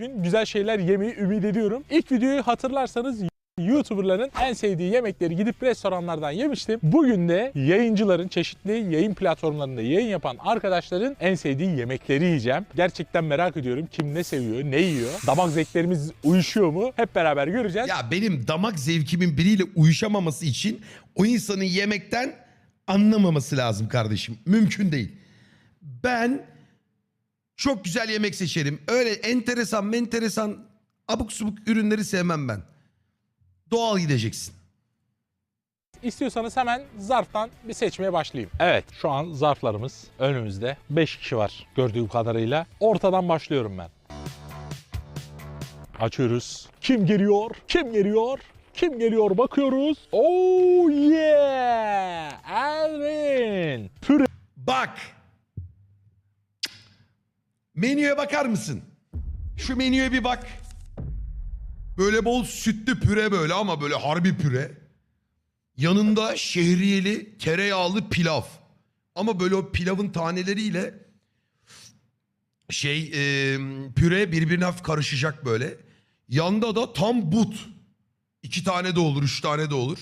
Bugün güzel şeyler yemeyi ümit ediyorum. İlk videoyu hatırlarsanız YouTuber'ların en sevdiği yemekleri gidip restoranlardan yemiştim. Bugün de yayıncıların çeşitli yayın platformlarında yayın yapan arkadaşların en sevdiği yemekleri yiyeceğim. Gerçekten merak ediyorum kim ne seviyor, ne yiyor. Damak zevklerimiz uyuşuyor mu? Hep beraber göreceğiz. Ya benim damak zevkimin biriyle uyuşamaması için o insanın yemekten anlamaması lazım kardeşim. Mümkün değil. Ben çok güzel yemek seçerim. Öyle enteresan menteresan abuk subuk ürünleri sevmem ben. Doğal gideceksin. İstiyorsanız hemen zarftan bir seçmeye başlayayım. Evet şu an zarflarımız önümüzde. 5 kişi var gördüğüm kadarıyla. Ortadan başlıyorum ben. Açıyoruz. Kim geliyor? Kim geliyor? Kim geliyor? Bakıyoruz. Oh yeah! Elvin. Püre. Bak. Menüye bakar mısın? Şu menüye bir bak. Böyle bol sütlü püre böyle ama böyle harbi püre. Yanında şehriyeli tereyağlı pilav. Ama böyle o pilavın taneleriyle şey e, püre birbirine hafif karışacak böyle. Yanda da tam but. İki tane de olur, üç tane de olur.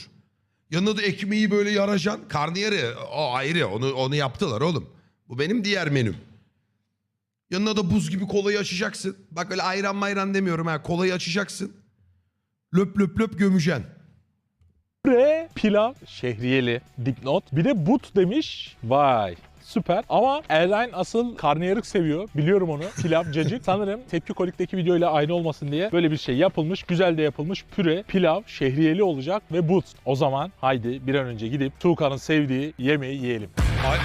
Yanına da ekmeği böyle yaracan. Karnıyarı o ayrı onu onu yaptılar oğlum. Bu benim diğer menüm. Yanına da buz gibi kolayı açacaksın. Bak öyle ayran mayran demiyorum ha. Kolayı açacaksın. Löp löp löp gömeceksin. Püre, pilav, şehriyeli, dipnot. Bir de but demiş. Vay. Süper ama Erline asıl karnıyarık seviyor. Biliyorum onu. Pilav, cacık. Sanırım Tepki Kolik'teki videoyla aynı olmasın diye böyle bir şey yapılmış. Güzel de yapılmış. Püre, pilav, şehriyeli olacak ve but. O zaman haydi bir an önce gidip Tuğkan'ın sevdiği yemeği yiyelim. Ay,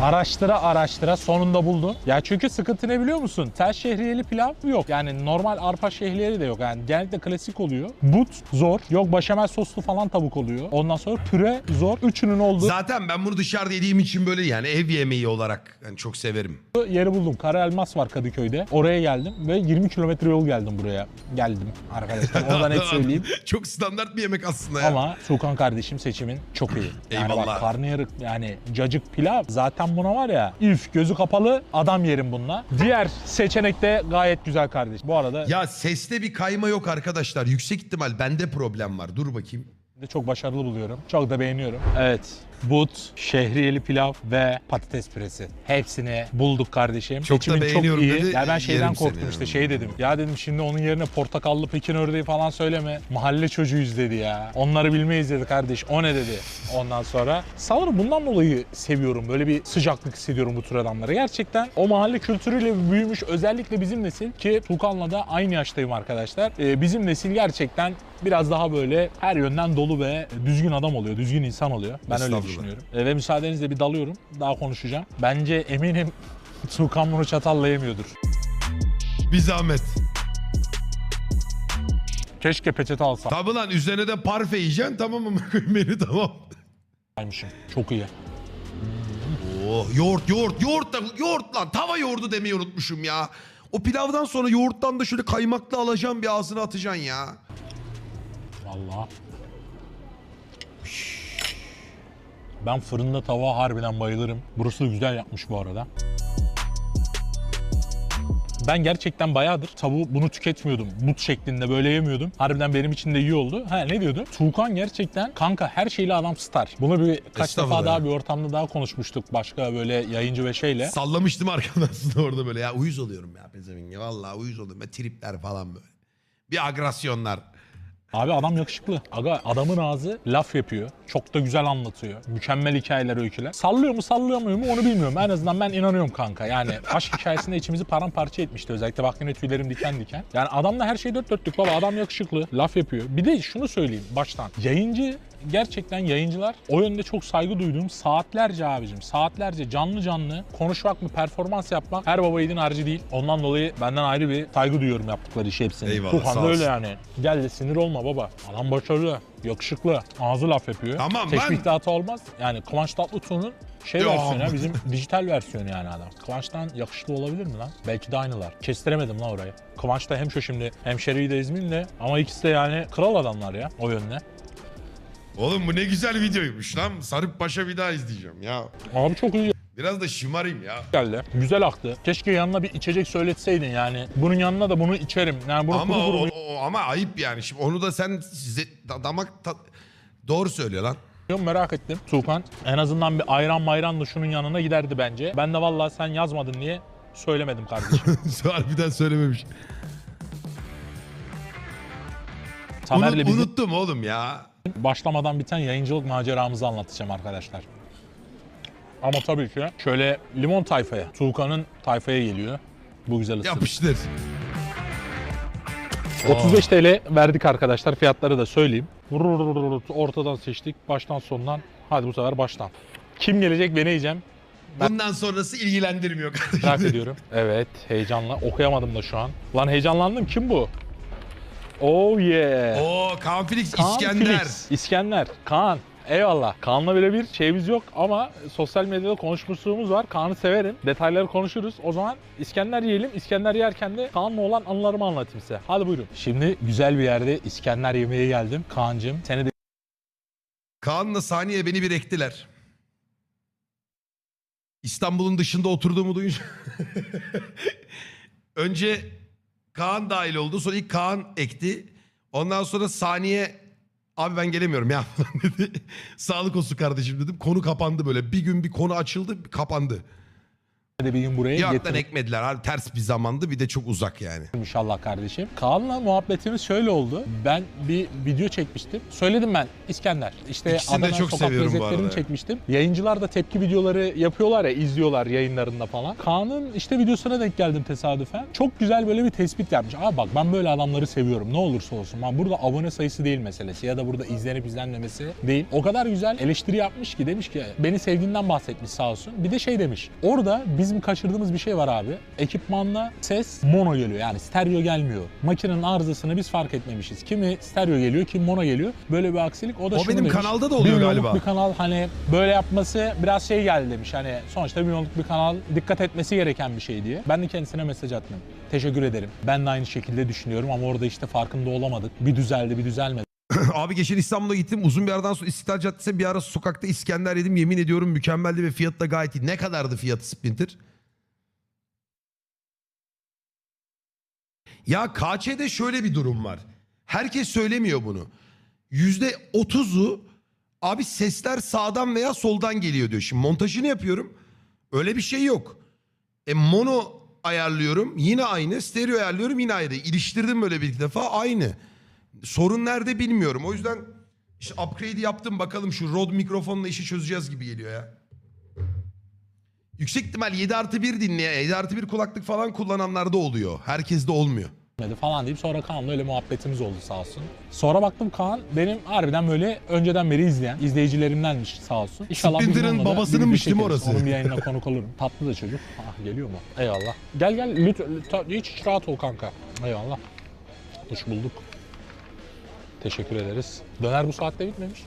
Araştıra araştıra sonunda buldum. Ya çünkü sıkıntı ne biliyor musun? Tel şehriyeli pilav yok. Yani normal arpa şehriyeli de yok. Yani genellikle klasik oluyor. But zor. Yok başamel soslu falan tavuk oluyor. Ondan sonra püre zor. Üçünün olduğu Zaten ben bunu dışarıda yediğim için böyle yani ev yemeği olarak yani çok severim. yeri buldum. Kara Elmas var Kadıköy'de. Oraya geldim ve 20 kilometre yol geldim buraya. Geldim arkadaşlar. Oradan net söyleyeyim. çok standart bir yemek aslında ya. Ama Tuğkan kardeşim seçimin çok iyi. Yani Eyvallah. bak karnıyarık yani cacık pilav zaten buna var ya üf gözü kapalı adam yerim bununla. Diğer seçenek de gayet güzel kardeş. Bu arada Ya seste bir kayma yok arkadaşlar. Yüksek ihtimal bende problem var. Dur bakayım. de çok başarılı buluyorum. Çok da beğeniyorum. Evet. But, şehriyeli pilav ve patates püresi. Hepsini bulduk kardeşim. Çok da Seçimin beğeniyorum iyi. dedi, Ya ben şeyden yerim korktum seni işte şey dedim. Ya dedim şimdi onun yerine portakallı Pekin ördeği falan söyleme. Mahalle çocuğuyuz dedi ya. Onları bilmeyiz dedi kardeş. O ne dedi. Ondan sonra sanırım bundan dolayı seviyorum. Böyle bir sıcaklık hissediyorum bu tür adamları. Gerçekten o mahalle kültürüyle büyümüş özellikle bizim nesil ki Tukan'la da aynı yaştayım arkadaşlar. Ee, bizim nesil gerçekten biraz daha böyle her yönden dolu ve düzgün adam oluyor. Düzgün insan oluyor. Ben öyle. Düşünüyorum. Ee, ve müsaadenizle bir dalıyorum. Daha konuşacağım. Bence eminim Tukan bunu çatalla yemiyordur. Bir zahmet. Keşke peçete alsam. Tabi lan üzerine de parfe yiyeceksin tamam mı? Menü tamam. Saymışım. Çok iyi. Oh, yoğurt yoğurt yoğurt da yoğurt lan tava yoğurdu demeyi unutmuşum ya. O pilavdan sonra yoğurttan da şöyle kaymaklı alacağım bir ağzına atacaksın ya. Vallahi. Ben fırında tava harbiden bayılırım. Burası da güzel yapmış bu arada. Ben gerçekten bayağıdır tavuğu bunu tüketmiyordum. But şeklinde böyle yemiyordum. Harbiden benim için de iyi oldu. Ha ne diyordum? Tuğkan gerçekten kanka her şeyle adam star. Bunu bir kaç defa daha bir ortamda daha konuşmuştuk başka böyle yayıncı ve şeyle. Sallamıştım aslında orada böyle ya uyuz oluyorum ya pezevenk Vallahi uyuz oluyorum. Ya, tripler falan böyle. Bir agresyonlar. Abi adam yakışıklı. Aga adamın ağzı laf yapıyor. Çok da güzel anlatıyor. Mükemmel hikayeler, öyküler. Sallıyor mu sallıyor mu onu bilmiyorum. En azından ben inanıyorum kanka. Yani aşk hikayesinde içimizi paramparça etmişti. Özellikle bak yine tüylerim diken diken. Yani adamla her şey dört dörtlük baba. Adam yakışıklı. Laf yapıyor. Bir de şunu söyleyeyim baştan. Yayıncı gerçekten yayıncılar o yönde çok saygı duyduğum saatlerce abicim saatlerce canlı canlı konuşmak mı performans yapmak her baba yiğidin harcı değil. Ondan dolayı benden ayrı bir saygı duyuyorum yaptıkları işi hepsini. Eyvallah, Tuğhan sağ da öyle olsun. yani. Gel de sinir olma baba. Adam başarılı, yakışıklı, ağzı laf yapıyor. Tamam Teşbih lan. dağıtı olmaz. Yani Kıvanç Tatlıtuğ'un şey Ya. versiyonu ya, bizim dijital versiyonu yani adam. Kıvanç'tan yakışıklı olabilir mi lan? Belki de aynılar. Kestiremedim lan orayı. Kıvanç da hem şu şimdi hemşeriyi de İzmir'in de ama ikisi de yani kral adamlar ya o yönde. Oğlum bu ne güzel videoymuş lan. Sarıp Paşa bir daha izleyeceğim ya. Abi çok iyi Biraz da şımarayım ya. geldi. Güzel aktı. Keşke yanına bir içecek söyletseydin yani. Bunun yanına da bunu içerim. Yani bunu Ama kuru kuru o, o- ama ayıp yani. Şimdi onu da sen size, da- damak ta- doğru söylüyor lan. yiyorum, merak ettim. Tuğkan en azından bir ayran mayran da şunun yanına giderdi bence. Ben de vallahi sen yazmadın diye söylemedim kardeşim. Harbiden söylememiş. Tamer'le Unut- bizim unuttum oğlum ya. Başlamadan biten yayıncılık maceramızı anlatacağım arkadaşlar. Ama tabii ki şöyle limon tayfaya, Tuğkan'ın tayfaya geliyor. Bu güzel ısırık. Yapıştır. 35 TL verdik arkadaşlar. Fiyatları da söyleyeyim. Ortadan seçtik. Baştan sondan. Hadi bu sefer baştan. Kim gelecek beni yiyeceğim. Bundan sonrası ilgilendirmiyor kardeşim. Merak ediyorum. Evet heyecanla. Okuyamadım da şu an. Lan heyecanlandım. Kim bu? Oh yeah. Oo Kaan Felix Kaan İskender. Felix. İskender. Kaan. Eyvallah. Kaan'la birebir şeyimiz yok ama sosyal medyada konuşmuşluğumuz var. Kaan'ı severim. Detayları konuşuruz. O zaman İskender yiyelim. İskender yerken de Kaan'la olan anılarımı anlatayım size. Hadi buyurun. Şimdi güzel bir yerde İskender yemeye geldim. Kaan'cığım seni de Kaan'la saniye beni bir ektiler. İstanbul'un dışında oturduğumu duyunca. Önce Kaan dahil oldu. Sonra ilk Kaan ekti. Ondan sonra saniye abi ben gelemiyorum ya dedi. Sağlık olsun kardeşim dedim. Konu kapandı böyle. Bir gün bir konu açıldı kapandı. Bir gün buraya Bir alttan getirdim. ekmediler. Abi ters bir zamandı bir de çok uzak yani. İnşallah kardeşim. Kaan'la muhabbetimiz şöyle oldu. Ben bir video çekmiştim. Söyledim ben İskender. İşte İkisini de Adana çok sokak seviyorum bu lezzetlerini çekmiştim. Yayıncılar da tepki videoları yapıyorlar ya, izliyorlar yayınlarında falan. Kaan'ın işte videosuna denk geldim tesadüfen. Çok güzel böyle bir tespit yapmış. Aa bak ben böyle adamları seviyorum ne olursa olsun. Ben burada abone sayısı değil meselesi ya da burada izlenip izlenmemesi değil. O kadar güzel eleştiri yapmış ki demiş ki beni sevdiğinden bahsetmiş sağ olsun. Bir de şey demiş. Orada bizim kaçırdığımız bir şey var abi. Ekipmanla ses mono geliyor. Yani stereo gelmiyor. Makinenin arızasını biz fark etmemişiz. Kimi stereo geliyor, kim mono geliyor. Böyle bir aksilik. O da O benim demiş. kanalda da oluyor Bir galiba. bir kanal hani böyle yapması biraz şey geldi demiş. Hani sonuçta bir milyonluk bir kanal dikkat etmesi gereken bir şey diye. Ben de kendisine mesaj attım. Teşekkür ederim. Ben de aynı şekilde düşünüyorum ama orada işte farkında olamadık. Bir düzeldi, bir düzelmedi. Abi geçen İstanbul'a gittim. Uzun bir aradan sonra İstiklal Caddesi'ne bir ara sokakta İskender yedim. Yemin ediyorum mükemmeldi ve fiyatı da gayet iyi. Ne kadardı fiyatı Splinter? Ya KÇ'de şöyle bir durum var. Herkes söylemiyor bunu. Yüzde otuzu abi sesler sağdan veya soldan geliyor diyor. Şimdi montajını yapıyorum. Öyle bir şey yok. E mono ayarlıyorum yine aynı. Stereo ayarlıyorum yine aynı. İliştirdim böyle bir iki defa aynı. Sorun nerede bilmiyorum. O yüzden işte upgrade yaptım bakalım şu Rode mikrofonla işi çözeceğiz gibi geliyor ya. Yüksek ihtimal 7 artı 1 dinleyen, 7 artı 1 kulaklık falan kullananlarda oluyor. Herkeste olmuyor. falan deyip sonra Kaan'la öyle muhabbetimiz oldu sağ olsun. Sonra baktım Kaan benim harbiden böyle önceden beri izleyen izleyicilerimdenmiş sağ olsun. İnşallah bir gün Splinter'ın babasınınmış değil mi çekeriz. orası? Onun bir yayınına konuk olurum. Tatlı da çocuk. Ah geliyor mu? Eyvallah. Gel gel lütfen hiç, hiç rahat ol kanka. Eyvallah. Hoş bulduk. Teşekkür ederiz. Döner bu saatte bitmemiş.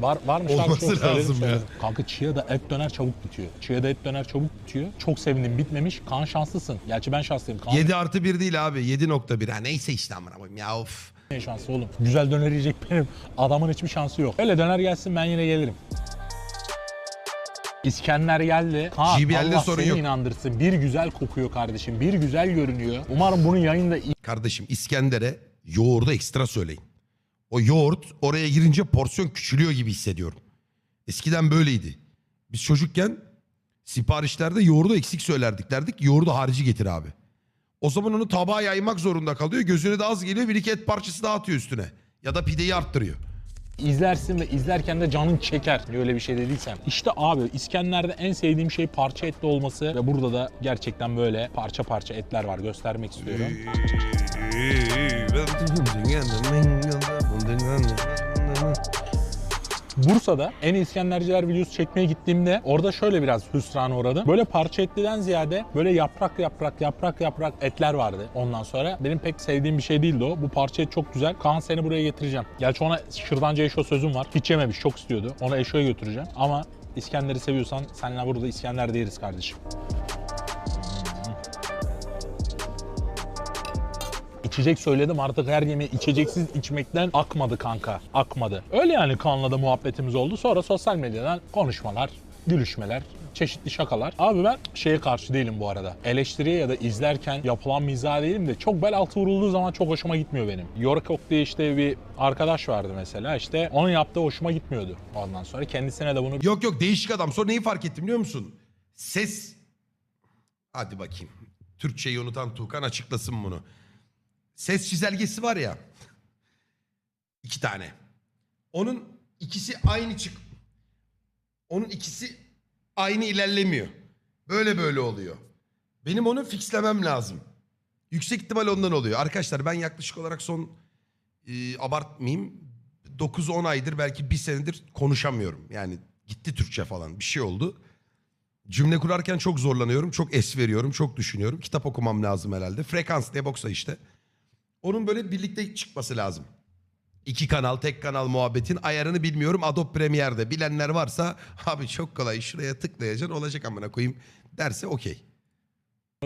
Var varmış abi, Olması çok söyledim, lazım ya. söyledim. Kanka Chia'da et döner çabuk bitiyor. Chia'da et döner çabuk bitiyor. Çok sevindim bitmemiş. Kaan şanslısın. Gerçi ben şanslıyım. Kaan 7 artı 1 değil abi 7.1. Ha neyse işte amına koyayım ya of. ne şansı oğlum? Güzel döner yiyecek benim. Adamın hiçbir şansı yok. Öyle döner gelsin ben yine gelirim. İskender geldi. Kaan JBL'de Allah sorun seni yok. inandırsın. Bir güzel kokuyor kardeşim. Bir güzel görünüyor. Umarım bunun yayında Kardeşim İskender'e yoğurdu ekstra söyleyin. O yoğurt oraya girince porsiyon küçülüyor gibi hissediyorum. Eskiden böyleydi. Biz çocukken siparişlerde yoğurdu eksik söylerdik derdik. Yoğurdu harici getir abi. O zaman onu tabağa yaymak zorunda kalıyor. Gözüne de az geliyor. Bir iki et parçası daha atıyor üstüne. Ya da pideyi arttırıyor. izlersin ve izlerken de canın çeker. Öyle bir şey dediysem. İşte abi İskender'de en sevdiğim şey parça etli olması ve burada da gerçekten böyle parça parça etler var. Göstermek istiyorum. Bursa'da en İskenderciler videosu çekmeye gittiğimde orada şöyle biraz hüsrana uğradım. Böyle parça etliden ziyade böyle yaprak yaprak yaprak yaprak etler vardı ondan sonra. Benim pek sevdiğim bir şey değildi o. Bu parça et çok güzel. Kaan seni buraya getireceğim. Gerçi ona şırdancı eşo sözüm var. Hiç yememiş çok istiyordu. Ona eşoya götüreceğim. Ama İskender'i seviyorsan seninle burada İskender yeriz kardeşim. İçecek söyledim artık her yemeği içeceksiz içmekten akmadı kanka. Akmadı. Öyle yani Kaan'la da muhabbetimiz oldu. Sonra sosyal medyadan konuşmalar, gülüşmeler, çeşitli şakalar. Abi ben şeye karşı değilim bu arada. Eleştiriye ya da izlerken yapılan mizah değilim de çok bel altı vurulduğu zaman çok hoşuma gitmiyor benim. Yorkok diye işte bir arkadaş vardı mesela işte onun yaptığı hoşuma gitmiyordu. Ondan sonra kendisine de bunu Yok yok değişik adam. Sonra neyi fark ettim biliyor musun? Ses... Hadi bakayım. Türkçeyi unutan Tuğkan açıklasın bunu. Ses çizelgesi var ya. iki tane. Onun ikisi aynı çık... Onun ikisi aynı ilerlemiyor. Böyle böyle oluyor. Benim onu fixlemem lazım. Yüksek ihtimal ondan oluyor. Arkadaşlar ben yaklaşık olarak son e, abartmayayım 9-10 aydır belki bir senedir konuşamıyorum. Yani gitti Türkçe falan bir şey oldu. Cümle kurarken çok zorlanıyorum. Çok es veriyorum. Çok düşünüyorum. Kitap okumam lazım herhalde. Frekans diye boksa işte. Onun böyle birlikte çıkması lazım. İki kanal, tek kanal muhabbetin ayarını bilmiyorum. Adobe Premiere'de bilenler varsa abi çok kolay şuraya tıklayacaksın olacak amına koyayım derse okey.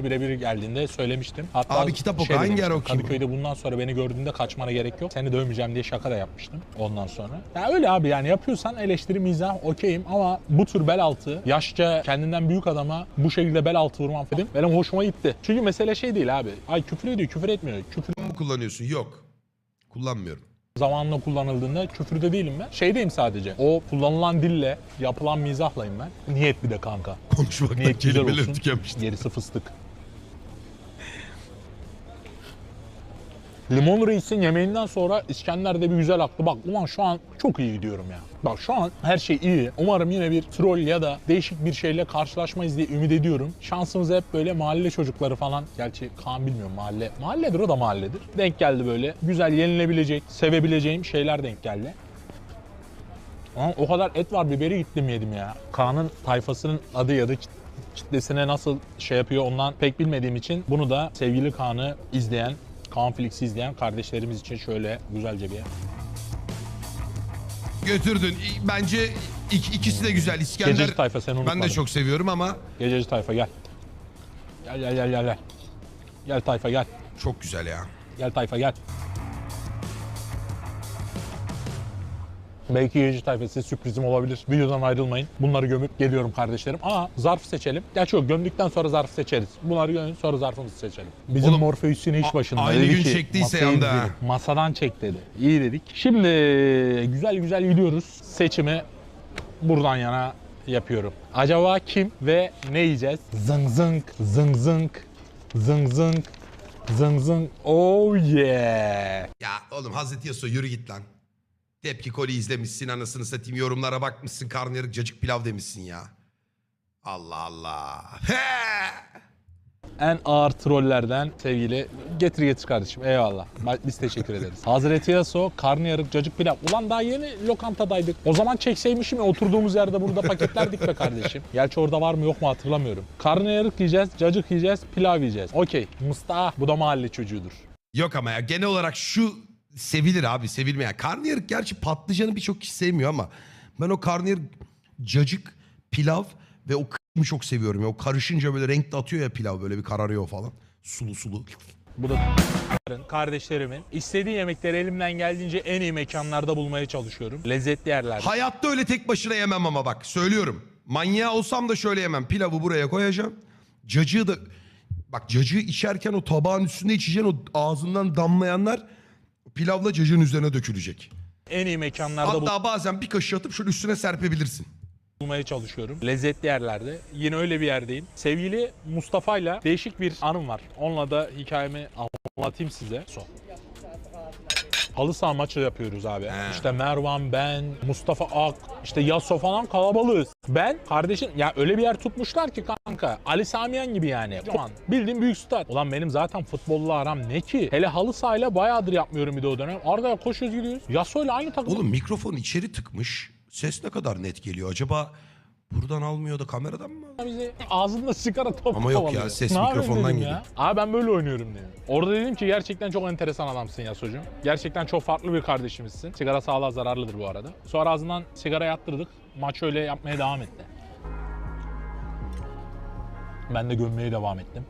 Birebir geldiğinde söylemiştim. Hatta Abi kitap oku, şey hangi ara okuyayım? Kadıköy'de bundan sonra beni gördüğünde kaçmana gerek yok. Seni dövmeyeceğim diye şaka da yapmıştım ondan sonra. Ya öyle abi yani yapıyorsan eleştiri mizah okeyim ama bu tür bel altı yaşça kendinden büyük adama bu şekilde bel altı vurman dedim. Benim hoşuma gitti. Çünkü mesele şey değil abi. Ay küfür ediyor küfür etmiyor. Küfür Mı kullanıyorsun? Yok. Kullanmıyorum. zamanla kullanıldığında küfürde değilim ben. Şeydeyim sadece. O kullanılan dille yapılan mizahlayım ben. Niyet bir de kanka. Konuşmaktan Niyet kelimeleri tükenmişti. Gerisi fıstık. Limon Reis'in yemeğinden sonra İskender'de bir güzel aktı. Bak ulan şu an çok iyi gidiyorum ya. Bak şu an her şey iyi. Umarım yine bir troll ya da değişik bir şeyle karşılaşmayız diye ümit ediyorum. Şansımız hep böyle mahalle çocukları falan. Gerçi Kaan bilmiyorum mahalle. Mahalledir o da mahalledir. Denk geldi böyle. Güzel yenilebilecek, sevebileceğim şeyler denk geldi. Ama o kadar et var biberi gittim yedim ya. Kaan'ın tayfasının adı ya da kit- kitlesine nasıl şey yapıyor ondan pek bilmediğim için bunu da sevgili Kaan'ı izleyen, Kaan Flix'i izleyen kardeşlerimiz için şöyle güzelce bir Götürdün. Bence ik- ikisi de güzel. İskender Gececi tayfa sen unutmadın. ben de çok seviyorum ama Gececi tayfa gel. Gel gel gel gel gel. Gel tayfa gel. çok güzel ya. Gel tayfa gel. Belki tayfa size sürprizim olabilir. Videodan ayrılmayın. Bunları gömüp geliyorum kardeşlerim. Ama zarf seçelim. Gerçi yok gömdükten sonra zarf seçeriz. Bunları gömün sonra zarfımızı seçelim. Bizim Oğlum, Morpheus yine iş başında. aynı Dedi gün ki, çektiyse "Masayı yanda ha." dizelim. Masadan çek dedi. İyi dedik. Şimdi güzel güzel gidiyoruz. Seçimi buradan yana yapıyorum. Acaba kim ve ne yiyeceğiz? Zıng zıng, zıng zıng, zıng zıng, zıng zıng. Oh yeah. Ya oğlum Hazreti Yasuo yürü git lan. Tepki koli izlemişsin anasını satayım yorumlara bakmışsın karnıyarık cacık pilav demişsin ya. Allah Allah. He! En ağır trollerden sevgili getir getir kardeşim eyvallah. Ba- Biz teşekkür ederiz. Hazreti Yaso, karnıyarık, cacık pilav. Ulan daha yeni lokantadaydık. O zaman çekseymişim ya oturduğumuz yerde burada paketlerdik be kardeşim. Gerçi orada var mı yok mu hatırlamıyorum. Karnıyarık yiyeceğiz, cacık yiyeceğiz, pilav yiyeceğiz. Okey. Mustafa bu da mahalle çocuğudur. Yok ama ya genel olarak şu sevilir abi sevilmeyen. Karnıyarık gerçi patlıcanı birçok kişi sevmiyor ama ben o karnıyarık cacık pilav ve o kısmı çok seviyorum. Ya. O karışınca böyle renk de atıyor ya pilav böyle bir kararıyor falan. Sulu sulu. Bu da kardeşlerimin istediği yemekleri elimden geldiğince en iyi mekanlarda bulmaya çalışıyorum. Lezzetli yerlerde. Hayatta öyle tek başına yemem ama bak söylüyorum. Manyağı olsam da şöyle yemem. Pilavı buraya koyacağım. Cacığı da... Bak cacığı içerken o tabağın üstünde içeceğin o ağzından damlayanlar pilavla cacığın üzerine dökülecek. En iyi mekanlarda Hatta bazen bir kaşık atıp şöyle üstüne serpebilirsin. bulmaya çalışıyorum. Lezzetli yerlerde. Yine öyle bir yerdeyim. Sevgili Mustafa'yla değişik bir anım var. Onunla da hikayemi anlatayım size. Son. Halı saha maçı yapıyoruz abi. He. İşte Mervan, ben, Mustafa Ak, işte Yasso falan kalabalığız. Ben kardeşim ya öyle bir yer tutmuşlar ki kanka. Ali Samiyen gibi yani. Şu an bildiğim büyük stat. Ulan benim zaten futbolla aram ne ki? Hele halı sahayla bayağıdır yapmıyorum bir de o dönem. Arkaya koşuyoruz gidiyoruz. Yasso'yla aynı takım. Oğlum mikrofon içeri tıkmış. Ses ne kadar net geliyor acaba? Buradan almıyor da kameradan mı? bizi ağzında sigara top Ama yok ya, kovalıyor. ses Ne yapayım mikrofondan dedim geliyor. Ya. Abi ben böyle oynuyorum diyor. Orada dedim ki gerçekten çok enteresan adamsın ya hocam. Gerçekten çok farklı bir kardeşimizsin. Sigara sağlığa zararlıdır bu arada. Sonra ağzından sigara yattırdık. Maç öyle yapmaya devam etti. Ben de gömmeye devam ettim.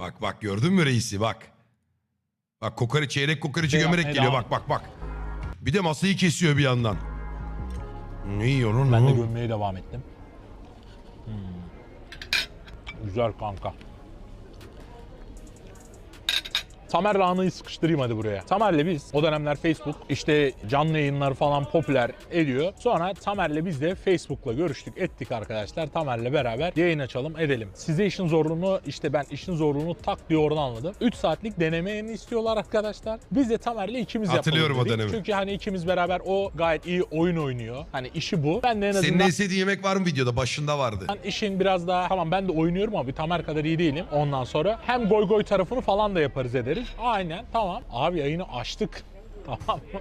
Bak bak gördün mü reisi bak. Bak kokoreç çeyrek kokoreçi Şey gömerek yapmaya geliyor devam bak bak bak. Bir de masayı kesiyor bir yandan. Yiyor lan Ben de gömmeye devam ettim. Güzel kanka. Tamer'le anıyı sıkıştırayım hadi buraya. Tamer'le biz o dönemler Facebook işte canlı yayınlar falan popüler ediyor. Sonra Tamer'le biz de Facebook'la görüştük ettik arkadaşlar. Tamer'le beraber yayın açalım edelim. Size işin zorluğunu işte ben işin zorluğunu tak diye oradan anladım. 3 saatlik deneme yayını istiyorlar arkadaşlar. Biz de Tamer'le ikimiz Hatırlıyorum yapalım o dedik. dönemi. Çünkü hani ikimiz beraber o gayet iyi oyun oynuyor. Hani işi bu. Ben de en azından... Senin en sevdiğin yemek var mı videoda? Başında vardı. Ben işin biraz daha tamam ben de oynuyorum ama bir Tamer kadar iyi değilim. Ondan sonra hem goy goy tarafını falan da yaparız ederiz. Aynen tamam. Abi yayını açtık. Tamam mı?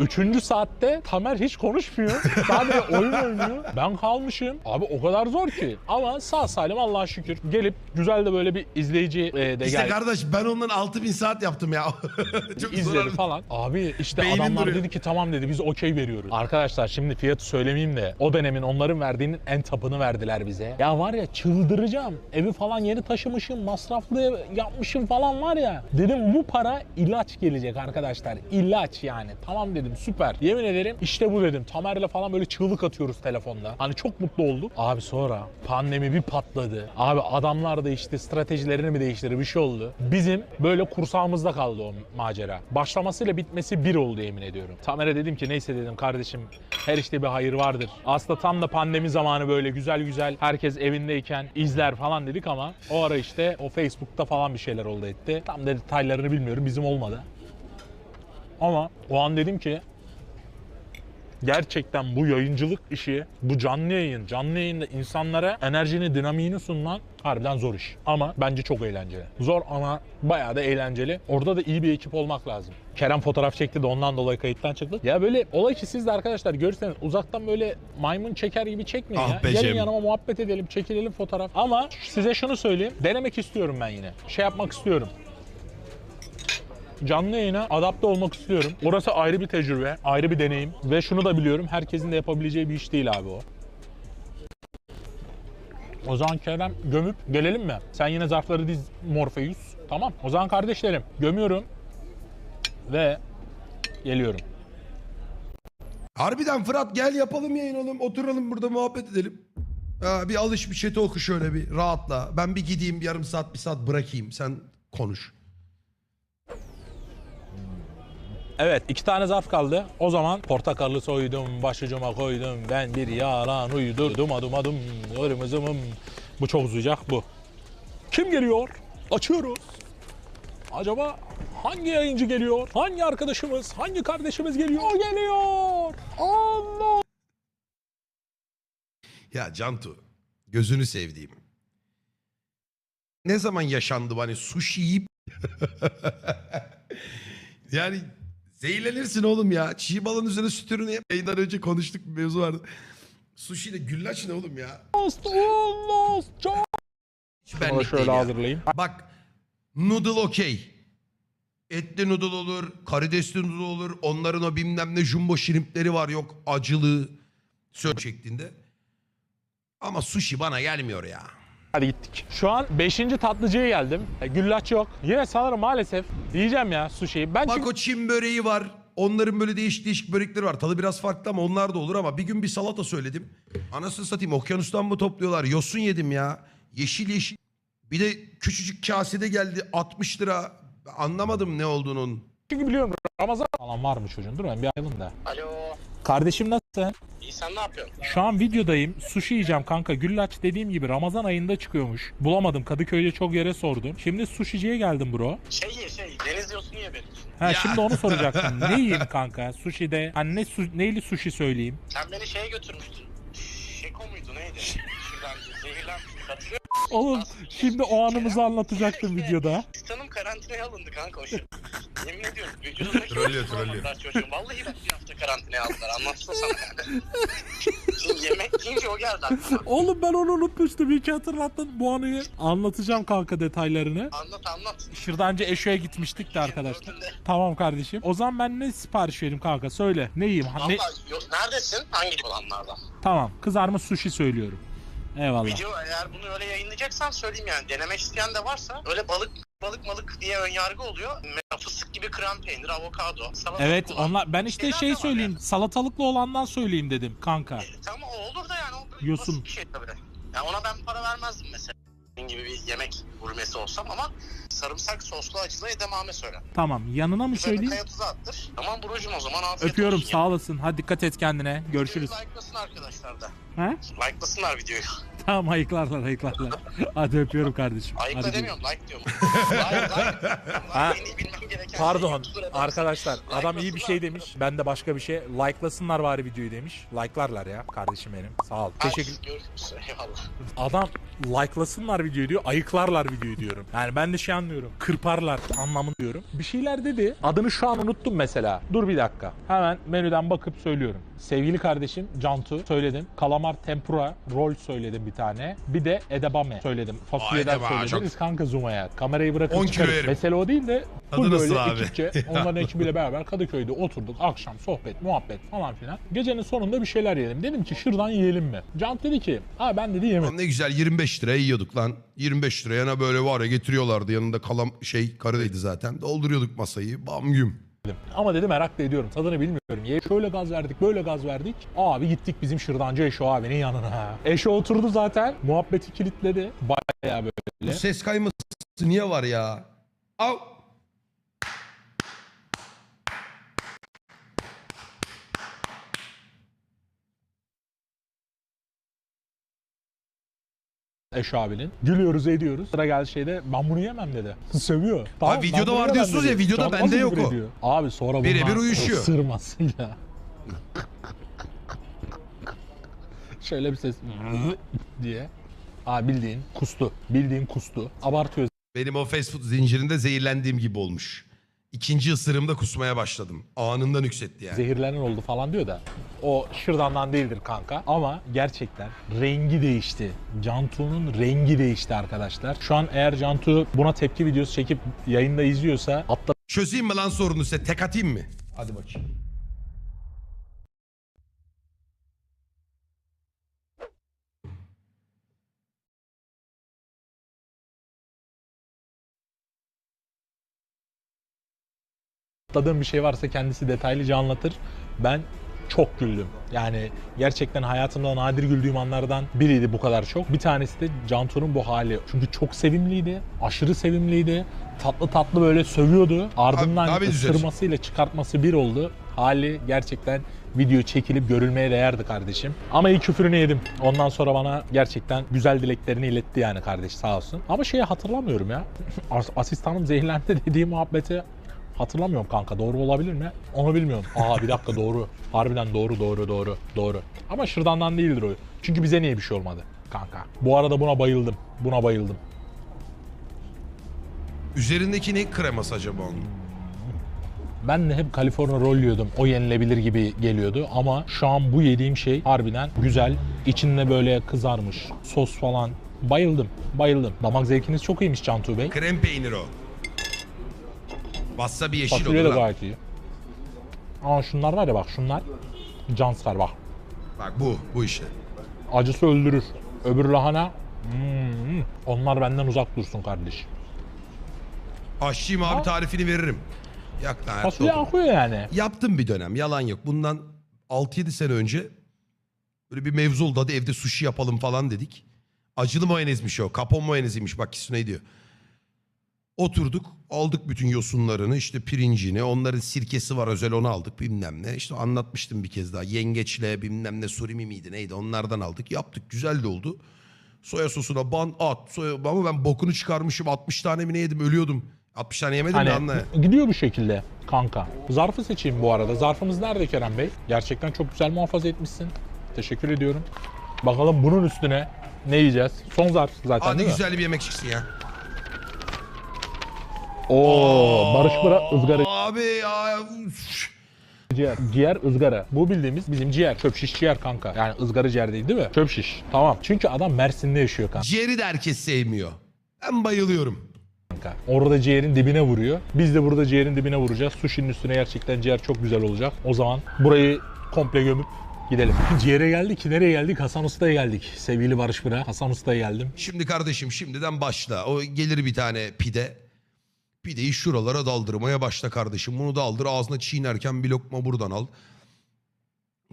Üçüncü saatte Tamer hiç konuşmuyor. Sadece oyun oynuyor. Ben kalmışım. Abi o kadar zor ki. Ama sağ salim Allah'a şükür. Gelip güzel de böyle bir izleyici e, de İşte geldi. kardeş ben ondan 6000 saat yaptım ya. Çok izledi zor. falan. Abi işte Beynin adamlar duruyor. dedi ki tamam dedi biz okey veriyoruz. Arkadaşlar şimdi fiyatı söylemeyeyim de o dönemin onların verdiğinin en tapını verdiler bize. Ya var ya çıldıracağım. Evi falan yeni taşımışım, masraflı yapmışım falan var ya. Dedim bu para ilaç gelecek arkadaşlar. İlaç yani. Tamam dedim süper. Yemin ederim işte bu dedim. Tamer'le falan böyle çığlık atıyoruz telefonda. Hani çok mutlu olduk. Abi sonra pandemi bir patladı. Abi adamlar da işte stratejilerini mi değiştirdi bir şey oldu. Bizim böyle kursağımızda kaldı o macera. Başlamasıyla bitmesi bir oldu yemin ediyorum. Tamer'e dedim ki neyse dedim kardeşim her işte bir hayır vardır. Aslında tam da pandemi zamanı böyle güzel güzel herkes evindeyken izler falan dedik ama o ara işte o Facebook'ta falan bir şeyler oldu etti. Tam detaylarını bilmiyorum bizim olmadı. Ama o an dedim ki gerçekten bu yayıncılık işi, bu canlı yayın, canlı yayında insanlara enerjini, dinamiğini sunman harbiden zor iş. Ama bence çok eğlenceli. Zor ama bayağı da eğlenceli. Orada da iyi bir ekip olmak lazım. Kerem fotoğraf çekti de ondan dolayı kayıttan çıktık. Ya böyle olay ki siz de arkadaşlar görürseniz uzaktan böyle maymun çeker gibi çekmeyin Ah ya. be Gelin yanıma muhabbet edelim, çekilelim fotoğraf. Ama size şunu söyleyeyim. Denemek istiyorum ben yine. Şey yapmak istiyorum canlı yayına adapte olmak istiyorum. Orası ayrı bir tecrübe, ayrı bir deneyim ve şunu da biliyorum herkesin de yapabileceği bir iş değil abi o. O zaman Kerem gömüp gelelim mi? Sen yine zarfları diz Morpheus. Tamam. O zaman kardeşlerim gömüyorum ve geliyorum. Harbiden Fırat gel yapalım yayın oğlum. Oturalım burada muhabbet edelim. Ha, bir alış bir chat'i oku şöyle bir rahatla. Ben bir gideyim bir yarım saat bir saat bırakayım. Sen konuş. Evet iki tane zarf kaldı. O zaman portakallı soydum, başucuma koydum. Ben bir yalan uydurdum adım adım ırmızımım. Bu çok uzayacak bu. Kim geliyor? Açıyoruz. Acaba hangi yayıncı geliyor? Hangi arkadaşımız, hangi kardeşimiz geliyor? O geliyor. Allah. Ya Cantu gözünü sevdiğim. Ne zaman yaşandı bu hani sushi yiyip yani zehirlenirsin oğlum ya. Çiğ balın üzerine süt ürünü yap. Yayından önce konuştuk bir mevzu vardı. Sushi ile güllaç ne oğlum ya? Allah. Çok. Hiç benlik değil şöyle ya. hazırlayayım. Bak noodle okey. Etli noodle olur, karidesli noodle olur. Onların o bilmem ne jumbo şirimpleri var yok acılı söz şeklinde. Ama sushi bana gelmiyor ya. Hadi gittik. Şu an 5. tatlıcıya geldim. E, Güllaç yok. Yine sanırım maalesef yiyeceğim ya sushi'yi. Ben Bak çünkü o Çin böreği var. Onların böyle değişik değişik börekleri var. Tadı biraz farklı ama onlar da olur ama bir gün bir salata söyledim. Anasını satayım okyanustan mı topluyorlar? Yosun yedim ya. Yeşil yeşil. Bir de küçücük kasede geldi 60 lira. Anlamadım ne olduğunun. Çünkü biliyorum Ramazan falan var mı çocuğun? Dur ben bir ayrılın da. Alo. Kardeşim nasılsın? İyi sen ne yapıyorsun? Şu an videodayım. Sushi yiyeceğim kanka. Güllaç dediğim gibi Ramazan ayında çıkıyormuş. Bulamadım. Kadıköy'de çok yere sordum. Şimdi sushiciye geldim bro. Şey ye şey deniz yosun ye benim. Ha şimdi onu soracaktım. ne yiyeyim kanka? Sushi'de hani ne su- neyli sushi söyleyeyim? Sen beni şeye götürmüştün. Şeko muydu neydi? Oğlum şimdi o anımızı anlatacaktım videoda. Tanım karantinaya alındı kanka o şey. Yemin ediyorum vücudundaki Trollüyor, trollüyor. çocuğum. Vallahi bak bir hafta karantinaya aldılar anlatsana sana yani. Şimdi yemek yiyince o geldi aklıma. Oğlum ben onu unutmuştum. İyi ki hatırlattın bu anıyı. Anlatacağım kanka detaylarını. Anlat anlat. Şırdancı Eşo'ya gitmiştik de arkadaşlar. Dördünde. Tamam kardeşim. O zaman ben ne sipariş vereyim kanka? Söyle. Ne yiyeyim? Ha, ne- Valla yok neredesin? Hangi olanlardan? Tamam. Kızarmış sushi söylüyorum. Eyvallah. Video eğer bunu öyle yayınlayacaksan söyleyeyim yani denemek isteyen de varsa öyle balık balık malık diye ön yargı oluyor. Fıstık gibi krem peynir, avokado, salatalık Evet olan onlar ben işte şeyler şey var söyleyeyim. Salatalıklı olandan söyleyeyim dedim kanka. yani. E, tamam o olur da yani o Yosun. basit bir şey tabii. Yani ona ben para vermezdim mesela. Senin gibi bir yemek gurmesi olsam ama sarımsak soslu acılı edamame söyle. Tamam yanına mı Üzerine söyleyeyim? kaya tuzu attır. Tamam Burucuğum o zaman afiyet Öpüyorum olsun. sağ olasın. Hadi dikkat et kendine. Görüşürüz. Like'lasın arkadaşlar da. He? Like'lasınlar videoyu. Tamam ayıklarlar ayıklarlar. Hadi öpüyorum kardeşim. Ayıkla Hadi demiyorum like diyorum. like like. Ha. Bunlar benim bilmem gereken Pardon şey. Arkadaşlar adam iyi bir şey demiş. Ben de başka bir şey. Like'lasınlar bari videoyu demiş. Like'larlar ya kardeşim benim. Sağ ol. Teşekkür. Görüşürüz. Eyvallah. Adam like'lasınlar videoyu diyor. Ayıklarlar videoyu diyorum. Yani ben de şey anlıyorum. Kırparlar anlamını diyorum. Bir şeyler dedi. Adını şu an unuttum mesela. Dur bir dakika. Hemen menüden bakıp söylüyorum. Sevgili kardeşim Cantu söyledim. Kalamar tempura roll söyledim bir tane. Bir de edebame söyledim. Fasulyeden edebame, çok- söylediniz kanka Zuma'ya. Kamerayı bırakıp 10 kilo çıkarız. yerim. Mesele o değil de Tadı full nasıl böyle abi? ekipçe onların ekibiyle beraber Kadıköy'de oturduk. Akşam sohbet, muhabbet falan filan. Gecenin sonunda bir şeyler yiyelim. Dedim ki şırdan yiyelim mi? Cantu dedi ki ha ben dedi yemedim. Lan ne güzel 25 liraya yiyorduk lan. 25 liraya yana böyle var ya getiriyorlardı. Yanında kalam şey karıdaydı zaten. Dolduruyorduk masayı. Bam güm. Ama dedi merak da ediyorum. Tadını bilmiyorum. Ye şöyle gaz verdik, böyle gaz verdik. Abi gittik bizim şırdancı Eşo abinin yanına. Eşo oturdu zaten. Muhabbeti kilitledi. Bayağı Bu böyle. ses kayması niye var ya? Au. Eşo abinin. Gülüyoruz ediyoruz. Sıra geldi şeyde ben bunu yemem dedi. Sövüyor. Tamam, Abi videoda var diyorsunuz ya, videoda bende yok o. ediyor? Abi sonra Birebir bunlar uyuşuyor. ısırmasıyla. Şöyle bir ses diye. Aa bildiğin kustu. Bildiğin kustu. Abartıyor Benim o fast food zincirinde zehirlendiğim gibi olmuş. İkinci ısırımda kusmaya başladım. Anında nüksetti yani. zehirlenen oldu falan diyor da o şırdandan değildir kanka ama gerçekten rengi değişti. Cantu'nun rengi değişti arkadaşlar. Şu an eğer Cantu buna tepki videosu çekip yayında izliyorsa Çözeyim mi lan sorunu size? Tek atayım mı? Hadi bakayım. Atladığım bir şey varsa kendisi detaylıca anlatır. Ben çok güldüm. Yani gerçekten hayatımda nadir güldüğüm anlardan biriydi bu kadar çok. Bir tanesi de Cantu'nun bu hali. Çünkü çok sevimliydi. Aşırı sevimliydi. Tatlı tatlı böyle sövüyordu. Ardından Abi- abi ısırmasıyla çıkartması bir oldu. Hali gerçekten video çekilip görülmeye değerdi kardeşim. Ama ilk küfürünü yedim. Ondan sonra bana gerçekten güzel dileklerini iletti yani kardeş sağ olsun. Ama şeyi hatırlamıyorum ya. As- Asistanım zehirlendi dediği muhabbeti Hatırlamıyorum kanka doğru olabilir mi? Onu bilmiyorum. Aa bir dakika doğru. Harbiden doğru doğru doğru doğru. Ama şırdandan değildir o. Çünkü bize niye bir şey olmadı kanka. Bu arada buna bayıldım. Buna bayıldım. Üzerindeki ne kreması acaba onun? Ben de hep California roll yiyordum. O yenilebilir gibi geliyordu ama şu an bu yediğim şey harbiden güzel. İçinde böyle kızarmış sos falan. Bayıldım. Bayıldım. Damak zevkiniz çok iyiymiş Cantu Bey. Krem peyniri o. Wasabi yeşil Fasulye olur de lan. gayet iyi. Aa şunlar var ya bak şunlar. Can sıkar bak. Bak bu, bu işte. Acısı öldürür. Öbür lahana hmm, onlar benden uzak dursun kardeş. Aşçıyım abi Ha? tarifini veririm. Yak lan Fasulye akıyor yani. Yaptım bir dönem yalan yok. Bundan 6-7 sene önce böyle bir mevzu oldu. Hadi evde sushi yapalım falan dedik. Acılı mayonezmiş o. Kapon mayoneziymiş bak ne diyor. Oturduk aldık bütün yosunlarını işte pirincini onların sirkesi var özel onu aldık bilmem ne. İşte anlatmıştım bir kez daha yengeçle bilmem ne surimi miydi neydi onlardan aldık yaptık güzel de oldu. Soya sosuna ban at soya ama ben bokunu çıkarmışım 60 tane mi ne yedim ölüyordum. 60 tane yemedim de anla. Hani gidiyor bu şekilde kanka. Zarfı seçeyim bu arada. Zarfımız nerede Kerem Bey? Gerçekten çok güzel muhafaza etmişsin. Teşekkür ediyorum. Bakalım bunun üstüne ne yiyeceğiz? Son zarf zaten Hadi mi? güzel bir yemek çıksın ya. Oo, Barış Bıra ızgara Abi ya. ciğer. Ciğer ızgara. Bu bildiğimiz bizim ciğer. Çöp şiş ciğer kanka. Yani ızgara ciğer değil değil mi? Çöp şiş. Tamam. Çünkü adam Mersin'de yaşıyor kanka. Ciğeri de herkes sevmiyor. Ben bayılıyorum. kanka. Orada ciğerin dibine vuruyor. Biz de burada ciğerin dibine vuracağız. Sushi'nin üstüne gerçekten ciğer çok güzel olacak. O zaman burayı komple gömüp gidelim. Ciğere geldik. Nereye geldik? Hasan Usta'ya geldik. Sevgili Barış Bıra. Hasan Usta'ya geldim. Şimdi kardeşim şimdiden başla. O gelir bir tane pide. Pideyi şuralara daldırmaya başla kardeşim. Bunu daldır ağzına çiğnerken bir lokma buradan al.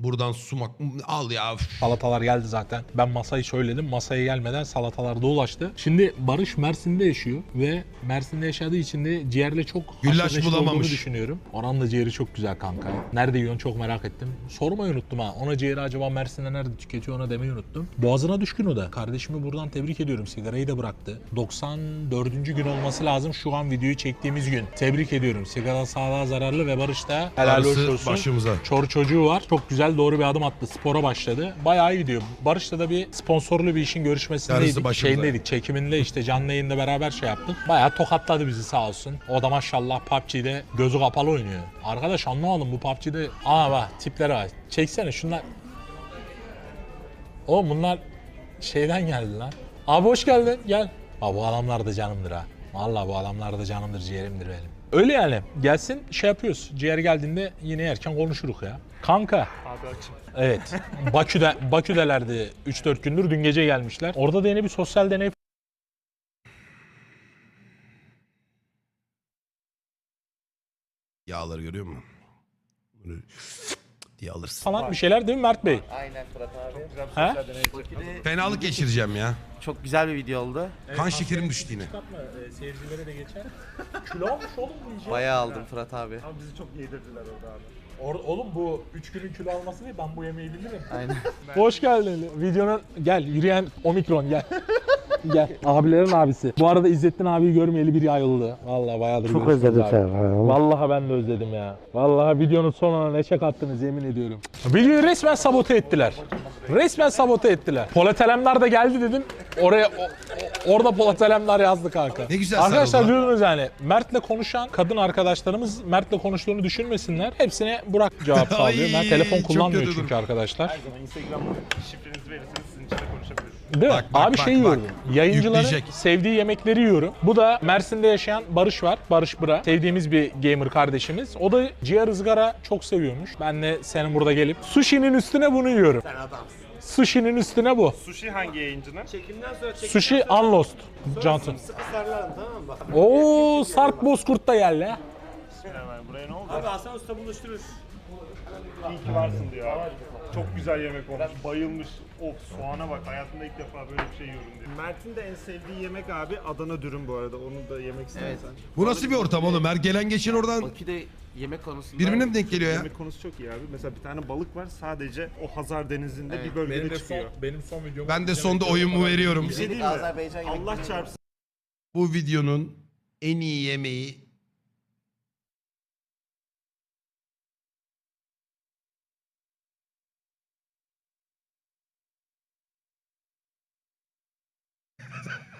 Buradan sumak al ya. üf. Salatalar geldi zaten. Ben masayı söyledim. Masaya gelmeden salatalar da ulaştı. Şimdi Barış Mersin'de yaşıyor ve Mersin'de yaşadığı için de ciğerle çok Güllaç haşır neşir bulamamış. olduğunu düşünüyorum. Oranın da ciğeri çok güzel kanka. Nerede yiyorsun çok merak ettim. Sormayı unuttum ha. Ona ciğeri acaba Mersin'de nerede tüketiyor ona demeyi unuttum. Boğazına düşkün o da. Kardeşimi buradan tebrik ediyorum. Sigarayı da bıraktı. 94. gün olması lazım şu an videoyu çektiğimiz gün. Tebrik ediyorum. Sigara sağlığa zararlı ve Barış da helal hoş olsun. başımıza. Çor çocuğu var. Çok güzel doğru bir adım attı. Spora başladı. Bayağı iyi gidiyor. Barış'la da bir sponsorlu bir işin görüşmesindeydik. Şeyindeydik. Çekiminde işte canlı yayında beraber şey yaptık. Bayağı tokatladı bizi sağ olsun. O da maşallah PUBG'de gözü kapalı oynuyor. Arkadaş anlamadım bu PUBG'de. Aa bak tiplere bak. Çeksene şunlar. Oğlum bunlar şeyden geldi lan. Abi hoş geldin. Gel. Aa, bu adamlar da canımdır ha. Vallahi bu adamlar da canımdır, ciğerimdir benim. Öyle yani. Gelsin şey yapıyoruz. Ciğer geldiğinde yine yerken konuşuruk ya. Kanka. Abi açım. Evet. Bakü'de Bakü'delerdi 3-4 gündür. Dün gece gelmişler. Orada da yeni bir sosyal deney Yağları görüyor musun? Böyle diye alırsın. falan bir şeyler değil mi Mert Bey? Aynen Fırat abi. He? Fenalık geçireceğim ya. Çok güzel bir video oldu. Kan şekerim düştü yine. Seyircilere de geçer. Kilo almış oğlum bu iyice. Bayağı aldım Fırat abi. Ama bizi çok yedirdiler orada abi. Or- oğlum bu 3 günün kilo alması değil ben bu yemeği bilirim. Aynen. Hoş geldin. Videonun gel yürüyen omikron gel. gel. Abilerin abisi. Bu arada İzzettin abiyi görmeyeli bir ay oldu. Vallahi bayağıdır Çok özledim seni. Vallahi ben de özledim ya. Vallahi videonun sonuna ne çek attınız yemin ediyorum. Videoyu resmen sabote ettiler. Resmen sabote ettiler. Polatelemler de geldi dedim. Oraya o- o- orada polatelemler yazdı kanka. Ne güzel Arkadaşlar sarıldılar. diyorsunuz yani Mert'le konuşan kadın arkadaşlarımız Mert'le konuştuğunu düşünmesinler. Hepsine Burak cevap sağlıyor. Ay, telefon çok kullanmıyor çünkü arkadaşlar. Her zaman Instagram şifrenizi verirseniz sizin için de konuşabiliriz. Değil mi? Bak, bak, Abi bak, şey bak. yiyorum. Yayıncıların Yükleyecek. sevdiği yemekleri yiyorum. Bu da Mersin'de yaşayan Barış var. Barış Bıra. Sevdiğimiz bir gamer kardeşimiz. O da ciğer ızgara çok seviyormuş. Ben de senin burada gelip sushi'nin üstüne bunu yiyorum. Sen adamsın. Sushi'nin üstüne bu. Sushi hangi yayıncının? Sushi Unlost. Canton. Oo Sarp Bozkurt da geldi. ha. Buraya ne oldu? Abi Hasan Usta buluştururuz. İyi ki varsın diyor abi. Çok güzel yemek olmuş. Bayılmış. Of soğana bak. Hayatımda ilk defa böyle bir şey yiyorum diyor. Mert'in de en sevdiği yemek abi Adana dürüm bu arada. Onu da yemek istersen. Bu nasıl bir ortam oğlum? Her gelen geçen oradan Bakü'de yemek konusunda birbirine mi denk geliyor ya? Yemek konusu çok iyi abi. Mesela bir tane balık var sadece o Hazar denizinde Evet. bir bölgede çıkıyor. benim son videom. Ben de sonda oyumu veriyorum. Bir şey değil mi? Azerbaycan yemek Allah çarpsın. Bu videonun en iyi yemeği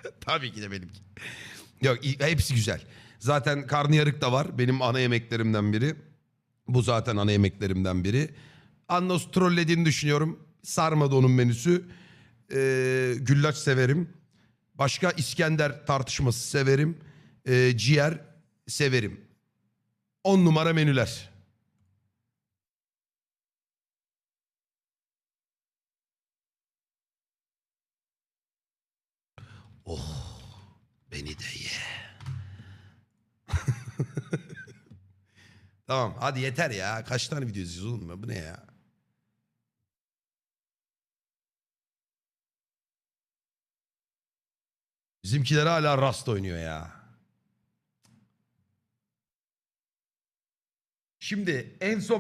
Tabii ki de benimki. Yok hepsi güzel. Zaten karnıyarık da var. Benim ana yemeklerimden biri. Bu zaten ana yemeklerimden biri. Annos trollediğini düşünüyorum. Sarmadı onun menüsü. Ee, güllaç severim. Başka İskender tartışması severim. Ee, ciğer severim. 10 numara menüler. Oh, beni de ye. tamam hadi yeter ya. Kaç tane video izliyoruz oğlum ya? Bu ne ya? Bizimkiler hala Rust oynuyor ya. Şimdi en son